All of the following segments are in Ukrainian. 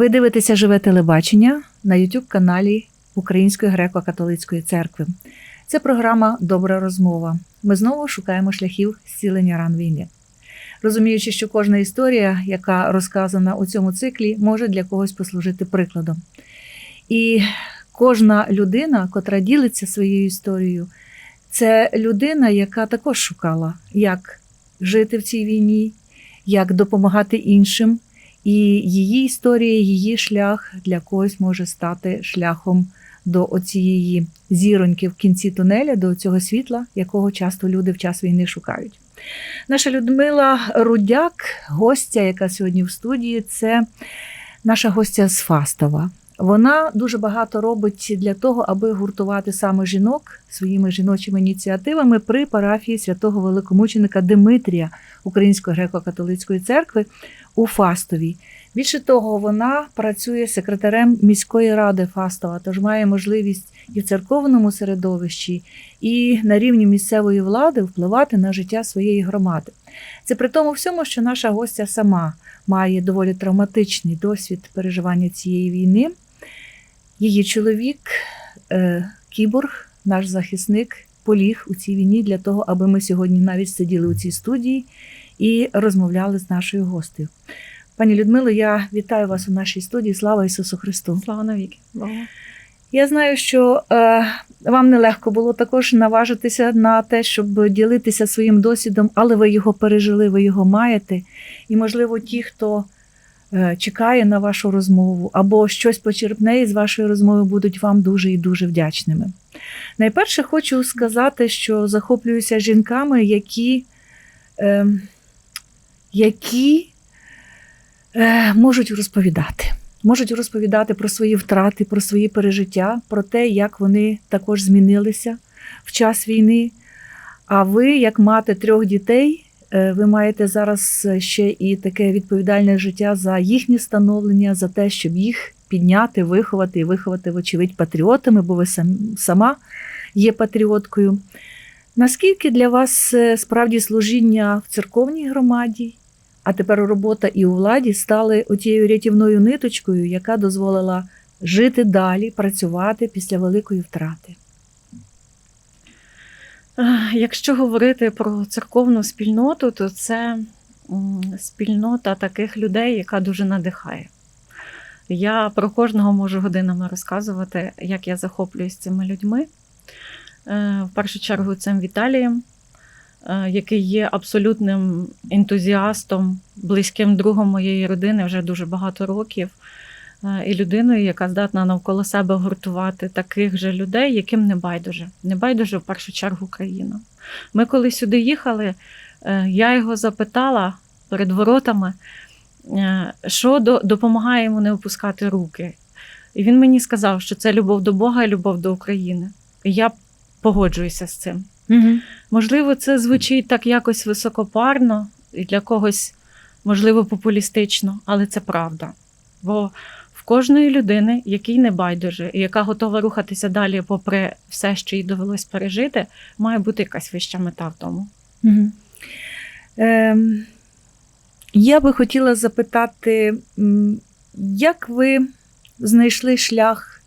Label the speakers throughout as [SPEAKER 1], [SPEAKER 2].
[SPEAKER 1] Ви дивитеся живе телебачення на youtube каналі Української греко-католицької церкви. Це програма Добра розмова. Ми знову шукаємо шляхів зцілення ран війни. Розуміючи, що кожна історія, яка розказана у цьому циклі, може для когось послужити прикладом. І кожна людина, котра ділиться своєю історією, це людина, яка також шукала, як жити в цій війні, як допомагати іншим. І її історія, її шлях для когось може стати шляхом до оцієї зіроньки в кінці тунеля, до цього світла, якого часто люди в час війни шукають. Наша Людмила Рудяк, гостя, яка сьогодні в студії, це наша гостя з Фастова. Вона дуже багато робить для того, аби гуртувати саме жінок своїми жіночими ініціативами при парафії святого великомученика Димитрія Української греко-католицької церкви у Фастові. Більше того, вона працює секретарем міської ради Фастова, тож має можливість і в церковному середовищі, і на рівні місцевої влади впливати на життя своєї громади. Це при тому всьому, що наша гостя сама має доволі травматичний досвід переживання цієї війни. Її чоловік, е, кіборг, наш захисник, поліг у цій війні для того, аби ми сьогодні навіть сиділи у цій студії і розмовляли з нашою гостею. Пані Людмило, я вітаю вас у нашій студії. Слава Ісусу Христу!
[SPEAKER 2] Слава навіки.
[SPEAKER 1] Я знаю, що е, вам нелегко було також наважитися на те, щоб ділитися своїм досвідом, але ви його пережили, ви його маєте. І, можливо, ті, хто чекає на вашу розмову або щось почерпне із вашої розмови, будуть вам дуже і дуже вдячними. Найперше хочу сказати, що захоплююся жінками, які, е, які е, можуть розповідати. Можуть розповідати про свої втрати, про свої пережиття, про те, як вони також змінилися в час війни. А ви, як мати трьох дітей, е, ви маєте зараз ще і таке відповідальне життя за їхнє становлення, за те, щоб їх підняти, виховати і виховати, вочевидь, патріотами, бо ви сама є патріоткою. Наскільки для вас е, справді служіння в церковній громаді, а тепер робота і у владі стали отією рятівною ниточкою, яка дозволила жити далі, працювати після великої втрати?
[SPEAKER 2] Якщо говорити про церковну спільноту, то це спільнота таких людей, яка дуже надихає. Я про кожного можу годинами розказувати, як я захоплююсь цими людьми. Е, В першу чергу цим Віталієм, е, який є абсолютним ентузіастом, близьким другом моєї родини вже дуже багато років, і людиною, яка здатна навколо себе гуртувати таких же людей, яким не байдуже. Не байдуже в першу чергу Україна. Ми коли сюди їхали, е, я його запитала перед воротами, е, що допомагає йому не опускати руки. І він мені сказав, що це любов до Бога і любов до України. І я погоджуюся з цим.
[SPEAKER 1] Угу.
[SPEAKER 2] Можливо, це звучить так якось високопарно і для когось, можливо, популістично, але це правда. Бо кожної людини, якій не байдуже, і яка готова рухатися далі, попри все, що їй довелось пережити, має бути якась вища мета в тому.
[SPEAKER 1] Угу. Ем, я би хотіла запитати, як ви знайшли шлях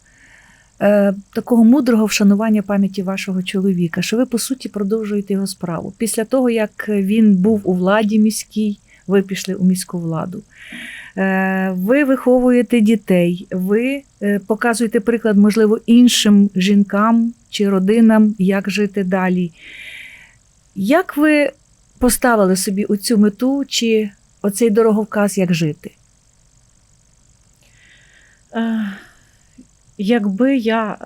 [SPEAKER 1] е, такого мудрого вшанування пам'яті вашого чоловіка, що ви, по суті, продовжуєте його справу. Після того, як він був у владі міській, ви пішли у міську владу. Е, Ви виховуєте дітей, ви е, показуєте приклад, можливо, іншим жінкам чи родинам, як жити далі. Як ви поставили собі оцю мету чи оцей дороговказ, як жити?
[SPEAKER 2] Е, Якби я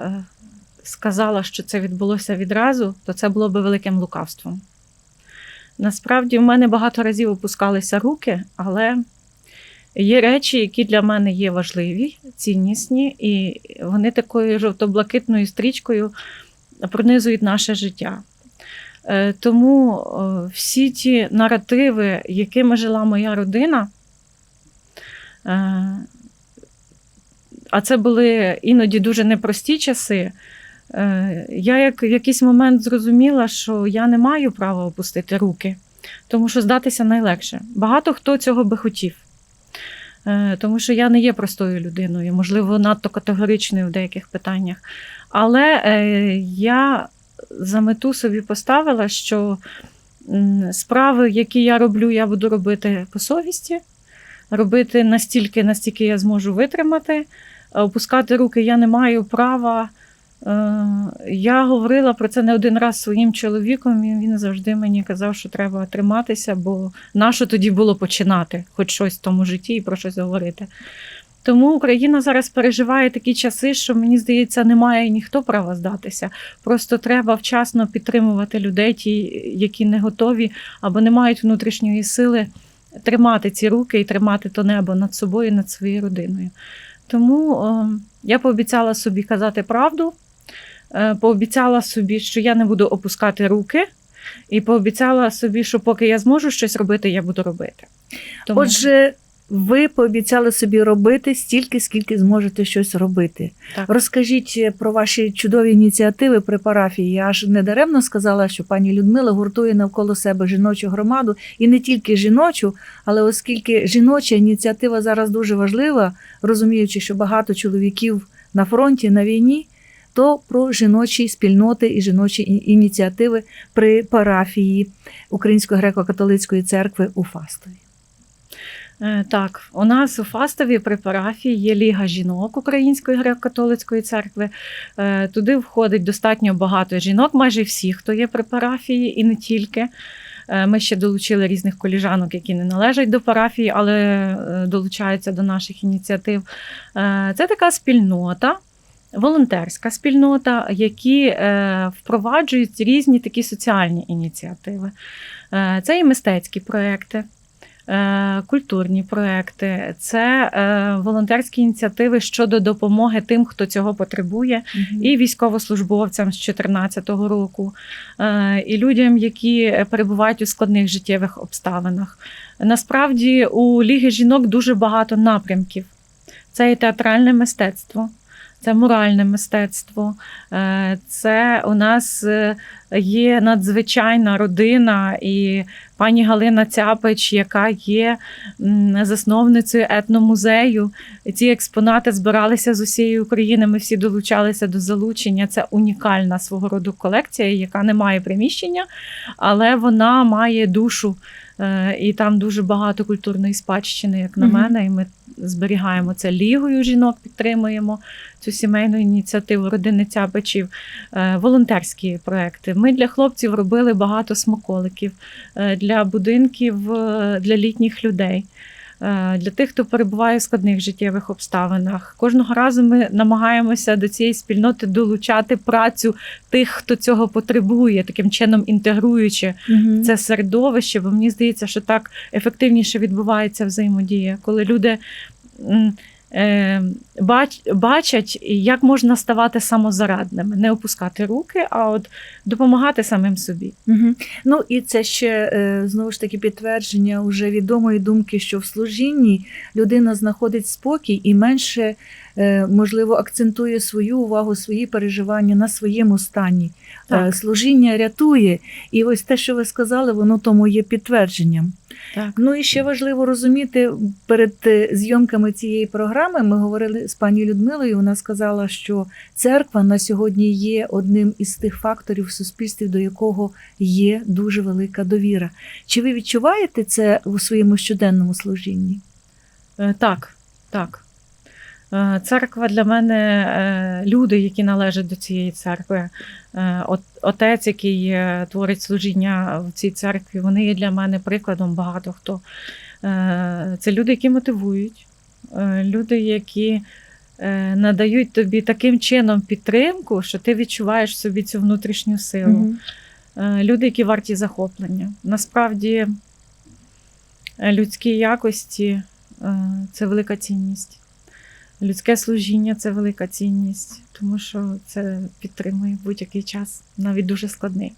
[SPEAKER 2] сказала, що це відбулося відразу, то це було би великим лукавством. Насправді, в мене багато разів опускалися руки, але є речі, які для мене є важливі, ціннісні, і вони такою жовто-блакитною стрічкою пронизують наше життя. Е, Тому всі ті наративи, якими жила моя родина, е, а це були іноді дуже непрості часи. Е, Я як в якийсь момент зрозуміла, що я не маю права опустити руки, тому що здатися найлегше. Багато хто цього би хотів. Е, Тому що я не є простою людиною, можливо, надто категоричною в деяких питаннях. Але е, я за мету собі поставила, що справи, які я роблю, я буду робити по совісті, робити настільки, настільки я зможу витримати. Опускати руки я не маю права. Е, Я говорила про це не один раз своїм чоловіком, і він завжди мені казав, що треба триматися, бо нащо тоді було починати хоч щось в тому житті і про щось говорити. Тому Україна зараз переживає такі часи, що мені здається, немає ніхто права здатися. Просто треба вчасно підтримувати людей, ті, які не готові або не мають внутрішньої сили тримати ці руки і тримати то небо над собою, над своєю родиною. Тому е, я пообіцяла собі казати правду, пообіцяла собі, що я не буду опускати руки, і пообіцяла собі, що поки я зможу щось робити, я буду робити. Тому...
[SPEAKER 1] Отже, ви пообіцяли собі робити стільки, скільки зможете щось робити.
[SPEAKER 2] Так.
[SPEAKER 1] Розкажіть е, про ваші чудові ініціативи при парафії. Я ж не даремно сказала, що пані Людмила гуртує навколо себе жіночу громаду і не тільки жіночу, але оскільки жіноча ініціатива зараз дуже важлива, розуміючи, що багато чоловіків на фронті на війні. То про жіночі спільноти і жіночі ініціативи при парафії Української греко-католицької церкви у Фастові.
[SPEAKER 2] Е, Так, у нас у Фастові при парафії є Ліга жінок Української греко-католицької церкви. Е, Туди входить достатньо багато жінок, майже всі, хто є при парафії, і не тільки. Е, Ми ще долучили різних коліжанок, які не належать до парафії, але долучаються до наших ініціатив. Це така спільнота. Волонтерська спільнота, які е, впроваджують різні такі соціальні ініціативи. Е, це і мистецькі проекти, е, культурні проекти, це волонтерські ініціативи щодо допомоги тим, хто цього потребує, і військовослужбовцям з 2014 року, і людям, які перебувають у складних життєвих обставинах. Насправді у Ліги жінок дуже багато напрямків. Це і театральне мистецтво. Це моральне мистецтво, е, це у нас е, є надзвичайна родина і пані Галина Цяпич, яка є засновницею етномузею. Ці експонати збиралися з усієї України. Ми всі долучалися до залучення. Це унікальна свого роду колекція, яка не має приміщення, але вона має душу. Е, І там дуже багато культурної спадщини, як на мене. І ми зберігаємо це лігою жінок, підтримуємо цю сімейну ініціативу родини Цяпичів, Е, волонтерські проекти. Ми для хлопців робили багато смаколиків е, для будинків е, для літніх людей. Е, Для тих, хто перебуває в складних життєвих обставинах, кожного разу ми намагаємося до цієї спільноти долучати працю тих, хто цього потребує, таким чином інтегруючи
[SPEAKER 1] угу.
[SPEAKER 2] це середовище, бо мені здається, що так ефективніше відбувається взаємодія, коли люди бачать, як можна ставати самозарадними, не опускати руки, а от допомагати самим собі.
[SPEAKER 1] Мгм. Ну і це ще е, знову ж таки підтвердження уже відомої думки, що в служінні людина знаходить спокій і менше, е, можливо, акцентує свою увагу, свої переживання на своєму стані.
[SPEAKER 2] Так.
[SPEAKER 1] Е, Служіння рятує, і ось те, що ви сказали, воно тому є підтвердженням.
[SPEAKER 2] Так.
[SPEAKER 1] Ну і ще важливо розуміти перед е, зйомками цієї програми. Ми говорили з пані Людмилою. Вона сказала, що церква на сьогодні є одним із тих факторів в суспільстві, до якого є дуже велика довіра. Чи ви відчуваєте це у своєму щоденному служінні?
[SPEAKER 2] Е, Так, так. Е, Церква для мене е, люди, які належать до цієї церкви. Е, Отець, який творить служіння в цій церкві, вони є для мене прикладом багато хто. Це люди, які мотивують, люди, які надають тобі таким чином підтримку, що ти відчуваєш в собі цю внутрішню силу. Люди, які варті захоплення. Насправді людські якості це велика цінність. Людське служіння це велика цінність, тому що це підтримує будь-який час, навіть дуже складний.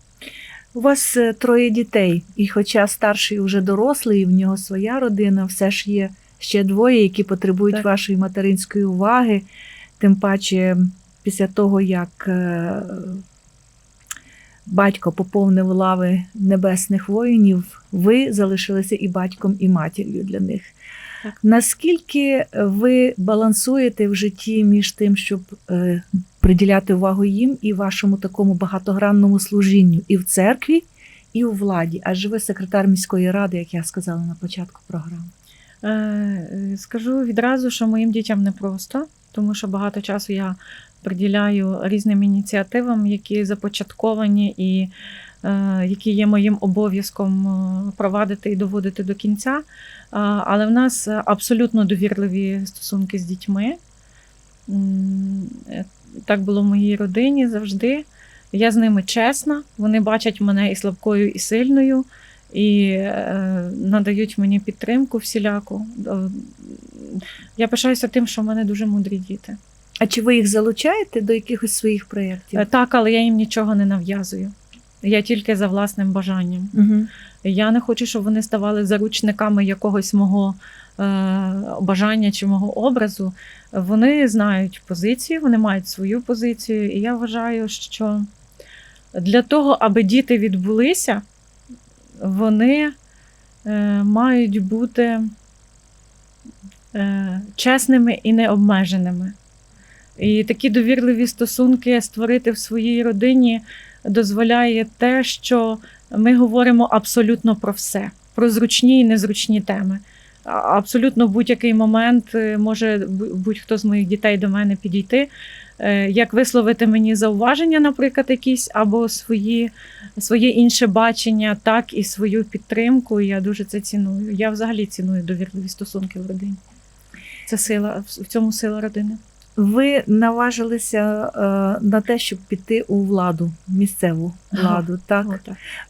[SPEAKER 1] У вас е, троє дітей, і хоча старший уже дорослий, і в нього своя родина, все ж є ще двоє, які потребують
[SPEAKER 2] Так.
[SPEAKER 1] вашої материнської уваги. Тим паче, після того, як е, батько поповнив лави небесних воїнів, ви залишилися і батьком, і матір'ю для них. Наскільки ви балансуєте в житті між тим, щоб е, приділяти увагу їм і вашому такому багатогранному служінню і в церкві, і у владі? Адже ви секретар міської ради, як я сказала на початку програми.
[SPEAKER 2] Е, е, Скажу відразу, що моїм дітям непросто, тому що багато часу я приділяю різним ініціативам, які започатковані і які є моїм обов'язком е, провадити і доводити до кінця. Е, Але в нас абсолютно довірливі стосунки з дітьми. Е, Так було в моїй родині завжди. Я з ними чесна, вони бачать мене і слабкою, і сильною, і е, надають мені підтримку всіляку. Е, Я пишаюся тим, що в мене дуже мудрі діти.
[SPEAKER 1] А чи ви їх залучаєте до якихось своїх проєктів?
[SPEAKER 2] Е, Так, але я їм нічого не нав'язую. Я тільки за власним бажанням.
[SPEAKER 1] Угу.
[SPEAKER 2] Я не хочу, щоб вони ставали заручниками якогось мого е, бажання чи мого образу. Вони знають позицію, вони мають свою позицію. І я вважаю, що для того, аби діти відбулися, вони е, мають бути е, чесними і необмеженими. І такі довірливі стосунки створити в своїй родині дозволяє те, що ми говоримо абсолютно про все, про зручні і незручні теми. Абсолютно будь-який момент е, може будь-хто з моїх дітей до мене підійти, е, як висловити мені зауваження, наприклад, якісь, або свої, своє інше бачення, так і свою підтримку. Я дуже це ціную. Я взагалі ціную довірливі стосунки в родині. Це сила в цьому сила родини.
[SPEAKER 1] Ви наважилися е, на те, щоб піти у владу, місцеву владу. Так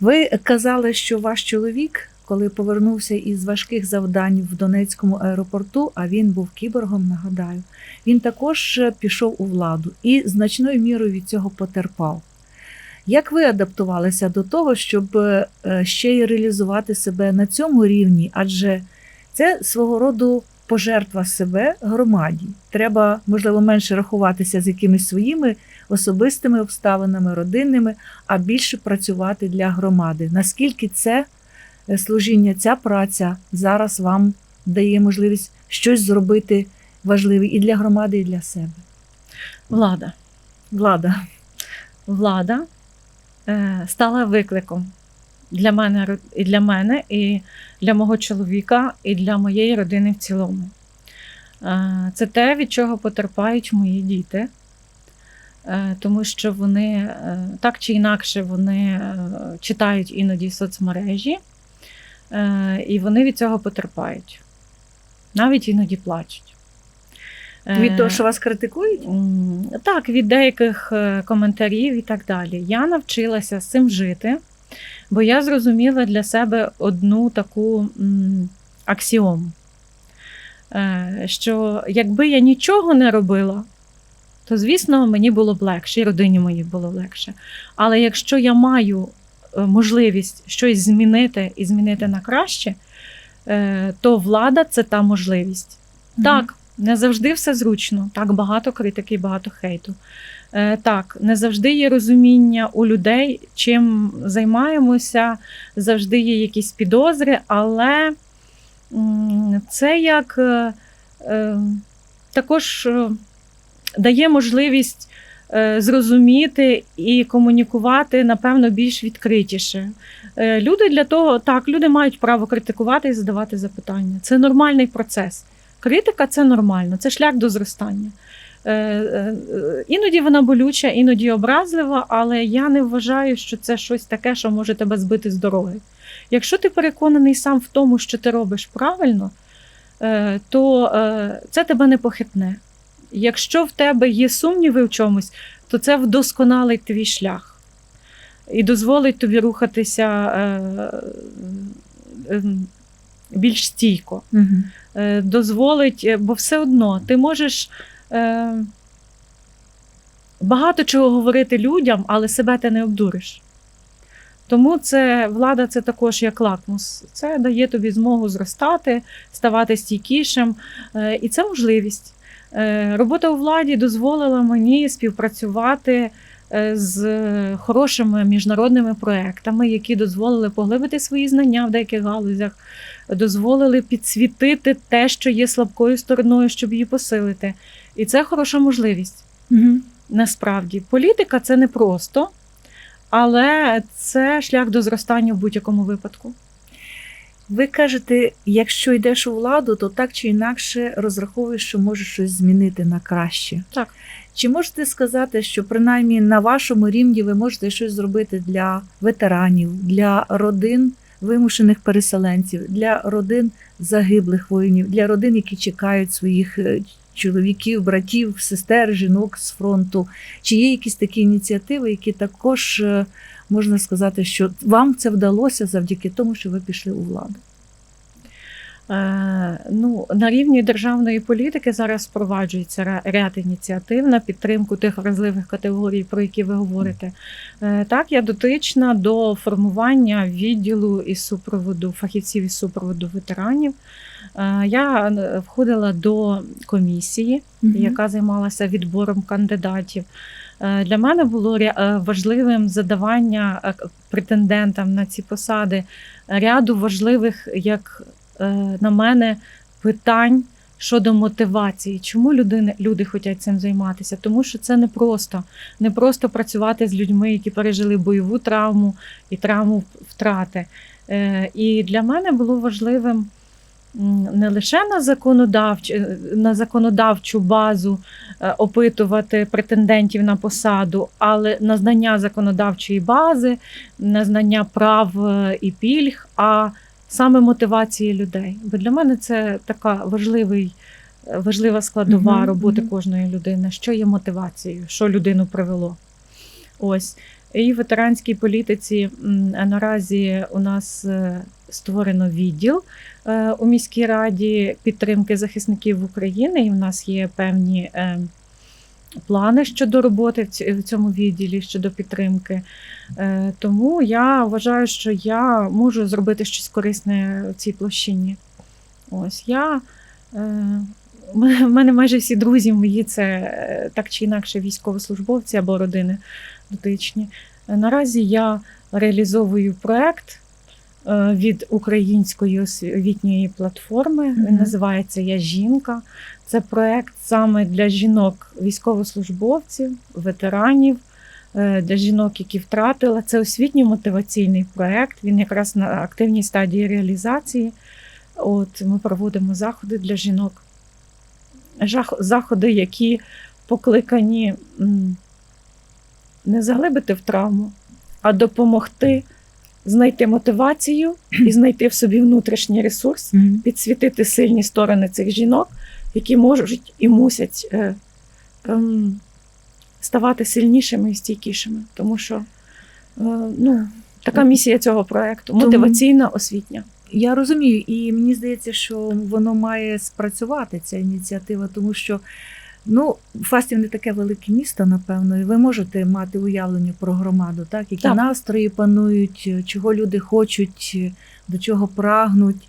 [SPEAKER 1] ви казали, що ваш чоловік, коли повернувся із важких завдань в Донецькому аеропорту, а він був кіборгом, нагадаю, він також пішов у владу і значною мірою від цього потерпав. Як ви адаптувалися до того, щоб е, ще й реалізувати себе на цьому рівні? Адже це свого роду пожертва себе громаді. Треба, можливо, менше рахуватися з якимись своїми особистими обставинами, родинними, а більше працювати для громади. Наскільки це е, служіння, ця праця зараз вам дає можливість щось зробити важливе і для громади, і для себе?
[SPEAKER 2] Влада.
[SPEAKER 1] Влада.
[SPEAKER 2] влада е, стала викликом для мене і для мене, і для мого чоловіка, і для моєї родини в цілому. Е, Це те, від чого потерпають мої діти, е, тому що вони е, так чи інакше вони читають іноді соцмережі, і вони від цього потерпають. Навіть іноді плачуть.
[SPEAKER 1] Від того, що вас критикують?
[SPEAKER 2] Так, від деяких коментарів і так далі. Я навчилася з цим жити, бо я зрозуміла для себе одну таку аксіому, Е, що якби я нічого не робила, то, звісно, мені було б легше, і родині моїй було легше. Але якщо я маю е, можливість щось змінити і змінити на краще, е, то влада це та можливість. Так, не завжди все зручно. Так, багато критики, і багато хейту. Е, так, не завжди є розуміння у людей, чим займаємося, завжди є якісь підозри, але це як е, е, також дає можливість зрозуміти і комунікувати, напевно, більш відкритіше. Люди для того, так, люди мають право критикувати і задавати запитання. Це нормальний процес. Критика це нормально, це шлях до зростання. Е, е, Іноді вона болюча, іноді образлива, але я не вважаю, що це щось таке, що може тебе збити з дороги. Якщо ти переконаний сам в тому, що ти робиш правильно, е, то це тебе не похитне. Якщо в тебе є сумніви в чомусь, то це вдосконалить твій шлях і дозволить тобі рухатися більш стійко
[SPEAKER 1] Угу.
[SPEAKER 2] дозволить, бо все одно ти можеш багато чого говорити людям, але себе ти не обдуриш. Тому це влада це також як лакмус. Це дає тобі змогу зростати, ставати стійкішим. Е, і це можливість. Е, робота у владі дозволила мені співпрацювати е, з хорошими міжнародними проектами, які дозволили поглибити свої знання в деяких галузях, дозволили підсвітити те, що є слабкою стороною, щоб її посилити. І це хороша можливість.
[SPEAKER 1] Угу.
[SPEAKER 2] Насправді, політика це не просто, але це шлях до зростання в будь-якому випадку.
[SPEAKER 1] Ви кажете, якщо йдеш у владу, то так чи інакше розраховуєш, що можеш щось змінити на краще.
[SPEAKER 2] Так.
[SPEAKER 1] Чи можете сказати, що принаймні на вашому рівні ви можете щось зробити для ветеранів, для родин вимушених переселенців, для родин загиблих воїнів, для родин, які чекають своїх е, чоловіків, братів, сестер, жінок з фронту? Чи є якісь такі ініціативи, які також е, можна сказати, що вам це вдалося завдяки тому, що ви пішли у владу?
[SPEAKER 2] Е, ну, на рівні державної політики зараз впроваджується ряд ініціатив на підтримку тих вразливих категорій, про які ви говорите. Е, Так, я дотична до формування відділу із супроводу фахівців із супроводу ветеранів. Е, Я е, входила до комісії, яка займалася відбором кандидатів. Е, Для мене було важливим задавання претендентам на ці посади ряду важливих, як на мене, питань щодо мотивації. Чому людини, люди хочуть цим займатися? Тому що це не просто. Не просто працювати з людьми, які пережили бойову травму і травму втрати. І для мене було важливим не лише на законодавчу, на законодавчу базу е, опитувати претендентів на посаду, але на знання законодавчої бази, на знання прав е, і пільг, а саме мотивації людей. Бо для мене це така важливий, е, важлива складова
[SPEAKER 1] Мгм,
[SPEAKER 2] роботи
[SPEAKER 1] мгм.
[SPEAKER 2] кожної людини. Що є мотивацією, що людину привело. Ось. І в ветеранській політиці наразі у нас е, створено відділ е, у міській раді підтримки захисників України, і в нас є певні е, плани щодо роботи в цьому відділі щодо підтримки. Е, Тому я вважаю, що я можу зробити щось корисне в цій площині. Ось я. е, У мене- майже всі друзі мої це е, так чи інакше військовослужбовці або родини дотичні. Е, Наразі я реалізовую проект е, від української освітньої платформи. Він
[SPEAKER 1] Мгм.
[SPEAKER 2] називається Я жінка. Це проект саме для жінок військовослужбовців, ветеранів, е, для жінок, які втратили. Це освітньо-мотиваційний проект. Він якраз на активній стадії реалізації. От ми проводимо заходи для жінок. Заходи, які покликані не заглибити в травму, а допомогти знайти мотивацію і знайти в собі внутрішній ресурс, підсвітити сильні сторони цих жінок, які можуть і мусять е, ем, ставати сильнішими і стійкішими. Тому що е, ну, така місія цього проекту мотиваційна освітня.
[SPEAKER 1] Я розумію, і мені здається, що воно має спрацювати ця ініціатива, тому що ну, Фастів не таке велике місто, напевно, і ви можете мати уявлення про громаду, так які
[SPEAKER 2] Так.
[SPEAKER 1] настрої панують, чого люди хочуть, до чого прагнуть.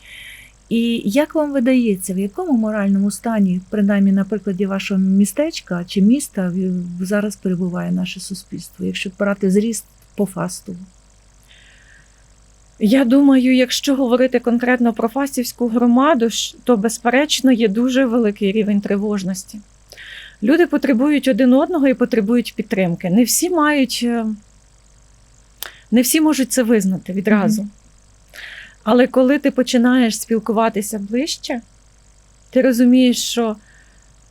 [SPEAKER 1] І як вам видається, в якому моральному стані, принаймні на прикладі вашого містечка чи міста, зараз перебуває наше суспільство, якщо брати зріст по фасту?
[SPEAKER 2] Я думаю, якщо говорити конкретно про Фастівську громаду, то безперечно є дуже великий рівень тривожності. Люди потребують один одного і потребують підтримки. Не всі мають, е, не всі можуть це визнати відразу. Але коли ти починаєш спілкуватися ближче, ти розумієш, що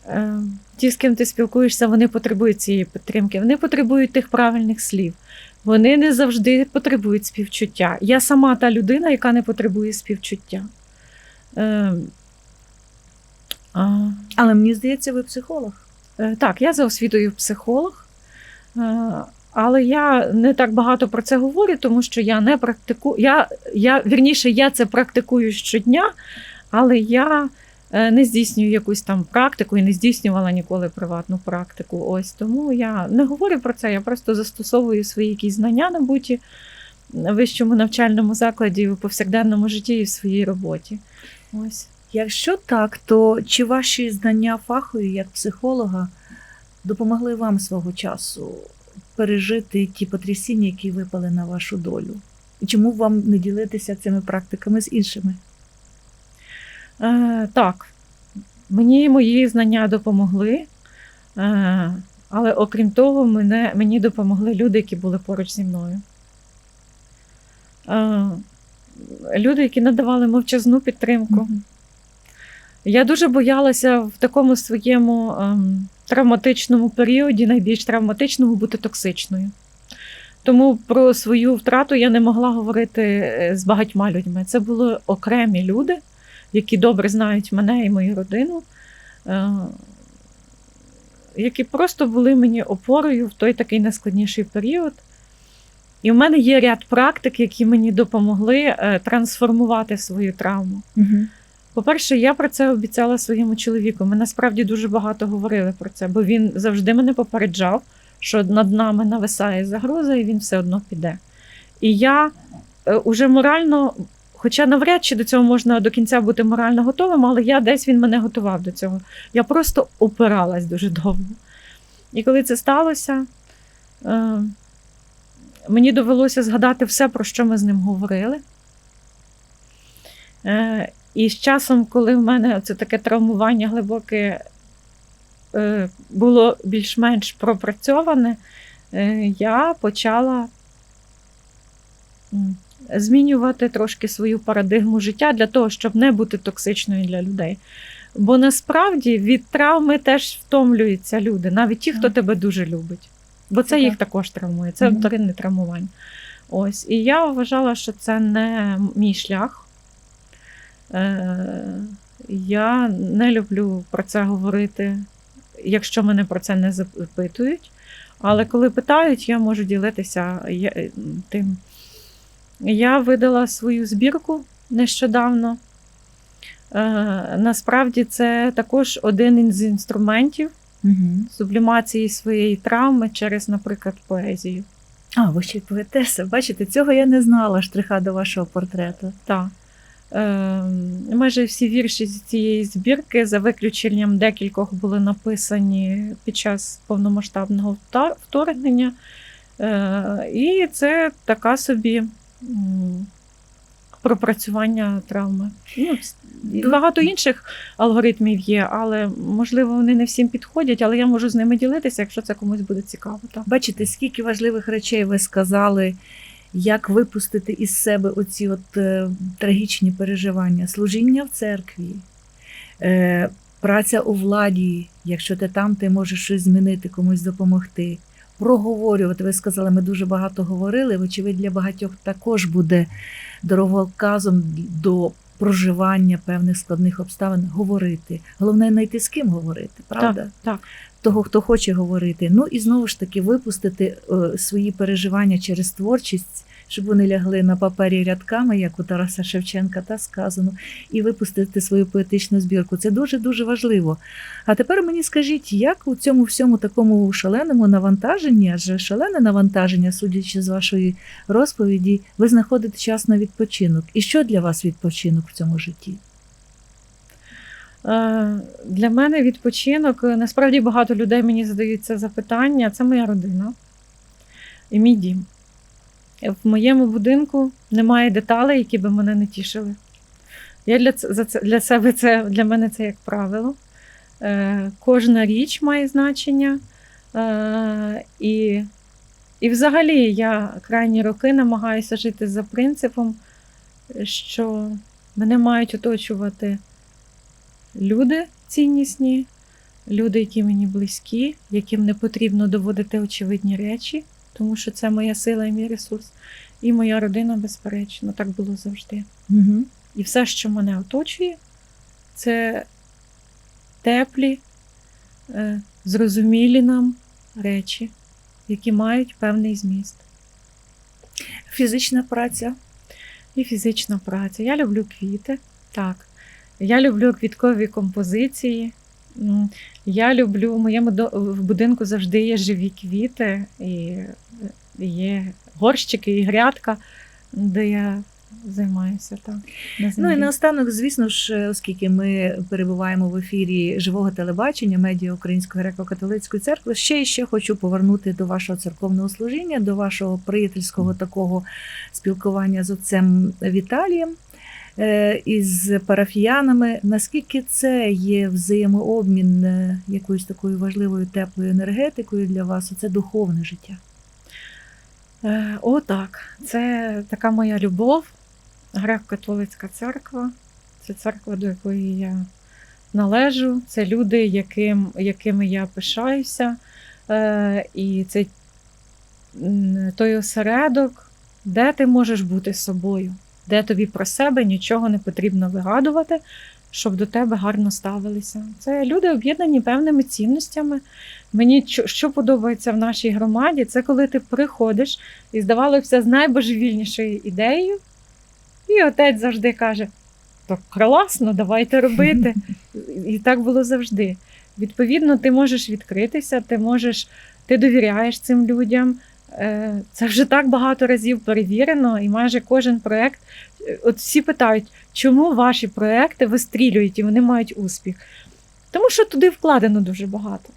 [SPEAKER 2] е, ті, з ким ти спілкуєшся, вони потребують цієї підтримки, вони потребують тих правильних слів. Вони не завжди потребують співчуття. Я сама та людина, яка не потребує співчуття. Е, а,
[SPEAKER 1] Але мені здається, ви психолог.
[SPEAKER 2] Е, Так, я за освітою психолог, е, але я не так багато про це говорю, тому що я не практикую. Я, я вірніше, я це практикую щодня, але я е, не здійснюю якусь там практику і не здійснювала ніколи приватну практику. Ось тому я не говорю про це. Я просто застосовую свої якісь знання набуті в вищому навчальному закладі в повсякденному житті і в своїй роботі. Ось.
[SPEAKER 1] Якщо так, то чи ваші знання фахові як психолога допомогли вам свого часу пережити ті потрясіння, які випали на вашу долю? І чому вам не ділитися цими практиками з іншими?
[SPEAKER 2] Е, так, мені мої знання допомогли, е, але окрім того, мене, мені допомогли люди, які були поруч зі мною. Е, люди, які надавали мовчазну підтримку.
[SPEAKER 1] Мгм.
[SPEAKER 2] Я дуже боялася в такому своєму ем, травматичному періоді, найбільш травматичному, бути токсичною. Тому про свою втрату я не могла говорити е, з багатьма людьми. Це були окремі люди, які добре знають мене і мою родину, е, які просто були мені опорою в той такий найскладніший період. І в мене є ряд практик, які мені допомогли е, трансформувати свою травму.
[SPEAKER 1] Мгм.
[SPEAKER 2] По-перше, я про це обіцяла своєму чоловіку. Ми насправді дуже багато говорили про це, бо він завжди мене попереджав, що над нами нависає загроза, і він все одно піде. І я е, уже морально, хоча навряд чи до цього можна до кінця бути морально готовим, але я десь він мене готував до цього. Я просто опиралась дуже довго. І коли це сталося, е, мені довелося згадати все, про що ми з ним говорили. І з часом, коли в мене це таке травмування глибоке е, було більш-менш пропрацьоване, е, я почала змінювати трошки свою парадигму життя для того, щоб не бути токсичною для людей. Бо насправді від травми теж втомлюються люди, навіть ті, хто
[SPEAKER 1] Так.
[SPEAKER 2] тебе дуже любить. Бо це
[SPEAKER 1] Це
[SPEAKER 2] їх
[SPEAKER 1] так.
[SPEAKER 2] також травмує, це вторинне травмування. Ось. І я вважала, що це не мій шлях. Е, я не люблю про це говорити, якщо мене про це не запитують. Але коли питають, я можу ділитися е, тим. Я видала свою збірку нещодавно. Е, насправді це також один із інструментів
[SPEAKER 1] Мгм.
[SPEAKER 2] сублімації своєї травми через, наприклад, поезію.
[SPEAKER 1] А, ви ще й поетеса. Бачите, цього я не знала штриха до вашого портрету.
[SPEAKER 2] Так. Е, майже всі вірші з цієї збірки, за виключенням декількох, були написані під час повномасштабного вторгнення. Е, і це така собі пропрацювання травми. Ну, багато інших алгоритмів є, але можливо вони не всім підходять, але я можу з ними ділитися, якщо це комусь буде цікаво. Так.
[SPEAKER 1] Бачите, скільки важливих речей ви сказали, як випустити із себе оці от е, трагічні переживання, служіння в церкві, е, праця у владі, якщо ти там, ти можеш щось змінити, комусь допомогти. Проговорювати, ви сказали, ми дуже багато говорили. Вочевидь, для багатьох також буде дороговказом до проживання певних складних обставин говорити. Головне знайти з ким говорити, правда?
[SPEAKER 2] Так, так.
[SPEAKER 1] Того, хто хоче говорити. Ну і знову ж таки випустити е, свої переживання через творчість, щоб вони лягли на папері рядками, як у Тараса Шевченка, та сказано, і випустити свою поетичну збірку. Це дуже дуже важливо. А тепер мені скажіть, як у цьому всьому такому шаленому навантаженні, адже шалене навантаження, судячи з вашої розповіді, ви знаходите час на відпочинок. І що для вас відпочинок в цьому житті?
[SPEAKER 2] Е, Для мене відпочинок. е, Насправді багато людей мені задають це запитання. Це моя родина і мій дім. В моєму будинку немає деталей, які би мене не тішили. Я для, для себе це для мене це як правило. Е, Кожна річ має значення. Е, і, і взагалі я крайні роки намагаюся жити за принципом, що мене мають оточувати люди ціннісні, люди, які мені близькі, яким не потрібно доводити очевидні речі, тому що це моя сила і мій ресурс. І моя родина, безперечно, так було завжди.
[SPEAKER 1] Угу.
[SPEAKER 2] І все, що мене оточує, це теплі, е, зрозумілі нам речі, які мають певний зміст.
[SPEAKER 1] Фізична праця.
[SPEAKER 2] І фізична праця. Я люблю квіти. Так. Я люблю квіткові композиції. Я люблю в моєму в будинку завжди є живі квіти, і є горщики і грядка, де я займаюся так.
[SPEAKER 1] Ну і наостанок, звісно ж, е, оскільки ми перебуваємо в ефірі живого телебачення, медіа Української греко-католицької церкви, ще і ще хочу повернути до вашого церковного служіння, до вашого приятельського такого спілкування з отцем Віталієм. Е, Із парафіянами, наскільки це є взаємообмін е, якоюсь такою важливою теплою енергетикою для вас? Це духовне життя.
[SPEAKER 2] Е, О, так. Це така моя любов. Греко-католицька церква. Це церква, до якої я належу. Це люди, яким, якими я пишаюся. І це той осередок, де ти можеш бути собою, де тобі про себе нічого не потрібно вигадувати, щоб до тебе гарно ставилися. Це люди об'єднані певними цінностями. Мені що, подобається в нашій громаді, це коли ти приходиш і здавалося з найбожевільнішою ідеєю, і отець завжди каже: то класно, давайте робити. І так було завжди. Відповідно, ти можеш відкритися, ти можеш, ти довіряєш цим людям. Е, Це вже так багато разів перевірено, і майже кожен проект. е, От всі питають, чому ваші проекти вистрілюють і вони мають успіх? Тому що туди вкладено дуже багато.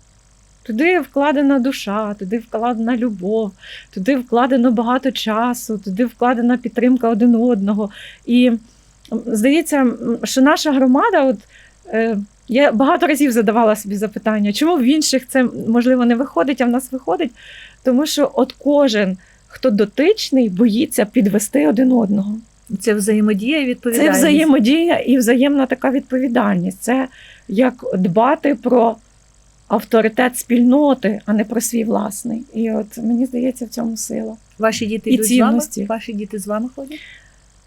[SPEAKER 2] Туди вкладена душа, туди вкладена любов, туди вкладено багато часу, туди вкладена підтримка один одного. І здається, що наша громада, от е, я багато разів задавала собі запитання, чому в інших це можливо не виходить, а в нас виходить. Тому що от кожен, хто дотичний, боїться підвести один одного.
[SPEAKER 1] Це взаємодія і
[SPEAKER 2] Це взаємодія і взаємна така відповідальність. Це як дбати про авторитет спільноти, а не про свій власний. І от мені здається, в цьому сила.
[SPEAKER 1] Ваші діти
[SPEAKER 2] І
[SPEAKER 1] йдуть з вами? Ваші діти з вами ходять?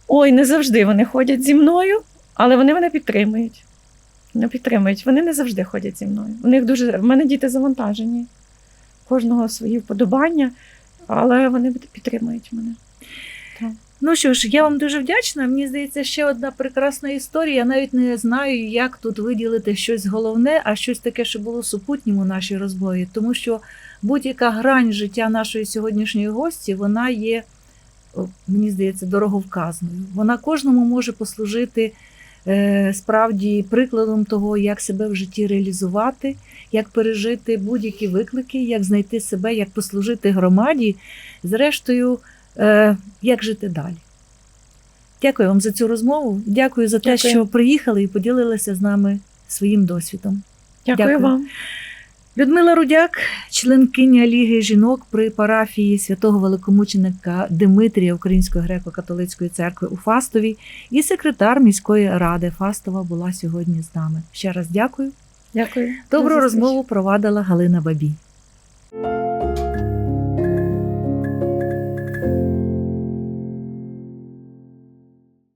[SPEAKER 2] Ой, не завжди вони ходять зі мною, але вони мене підтримують. Не підтримують. Вони не завжди ходять зі мною. У них дуже в мене діти завантажені. Кожного свої вподобання, але вони підтримують мене.
[SPEAKER 1] Ну що ж, я вам дуже вдячна. Мені здається, ще одна прекрасна історія. Я навіть не знаю, як тут виділити щось головне, а щось таке, що було супутнім у нашій розмові. Тому що будь-яка грань життя нашої сьогоднішньої гості, вона є, мені здається, дороговказною. Вона кожному може послужити е, справді прикладом того, як себе в житті реалізувати, як пережити будь-які виклики, як знайти себе, як послужити громаді. Зрештою, е, як жити далі. Дякую вам за цю розмову. Дякую за те,
[SPEAKER 2] Дякую.
[SPEAKER 1] що приїхали і поділилися з нами своїм досвідом.
[SPEAKER 2] Дякую,
[SPEAKER 1] Дякую.
[SPEAKER 2] вам.
[SPEAKER 1] Людмила Рудяк, членкиня Ліги жінок при парафії святого великомученика Димитрія Української греко-католицької церкви у Фастові і секретар міської ради Фастова була сьогодні з нами. Ще раз дякую.
[SPEAKER 2] Дякую.
[SPEAKER 1] Добру розмову провадила Галина Бабій.